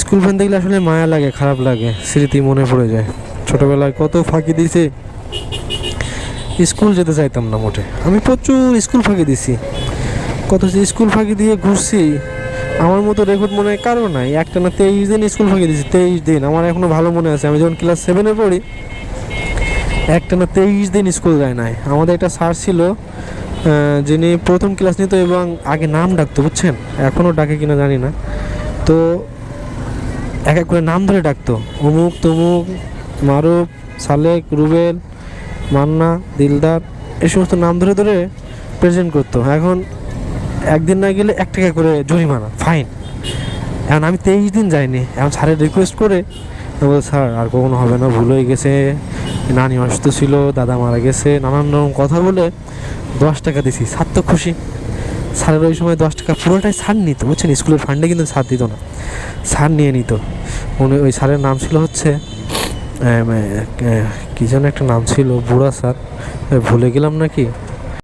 School fan দেখলে আসলে মায়া লাগে, খারাপ লাগে, স্মৃতি মনে পড়ে যায়। ছোটবেলায় কত ফাঁকি দিয়েছে। স্কুল যেতে চাইতাম না মোটে। আমি প্রচুর স্কুল ফাঁকি দিছি কত যে স্কুল ফাঁকি দিয়ে ঘুরছি, আমার মতো রেকর্ড মনে হয় কারও নাই। একটা না তেইশ দিন স্কুল ফাঁকি দিয়েছি, তেইশ দিন। আমার এখনও ভালো মনে আছে। আমি যখন ক্লাস সেভেনে পড়ি, একটা না তেইশ দিন স্কুল যায় নাই। আমাদের একটা স্যার ছিল যিনি প্রথম ক্লাস নিত এবং আগে নাম ডাকতো, বুঝছেন? এখনও ডাকে কিনা জানি না। তো এক এক করে নাম ধরে ডাকতো। অমুক, তমুক, মারুফ, সালেক, রুবেল, মান্না, দিলদার, এই সমস্ত নাম ধরে ধরে প্রেজেন্ট করতো। এখন একদিন না গেলে এক টাকা করে জরিমানা ফাইন এখন আমি তেইশ দিন যাইনি। এখন স্যারের রিকোয়েস্ট করে, আমি স্যার, আর কখনো হবে না, ভুল হয়ে গেছে। নানি অসুস্থ ছিল, দাদা মারা গেছে। নানান রকম কথা বলে দশ টাকা দিছি। স্যার তো খুশি। স্যারের ওই সময় দশ টাকা পুরোটাই সার নিত, বুঝছেন? স্কুলের ফান্ডে কিন্তু সার দিত না। সার নিয়ে নিত। উনি ওই স্যারের নাম ছিল হচ্ছে কি যেন একটা নাম ছিল, বুড়া স্যার। ভুলে গেলাম নাকি?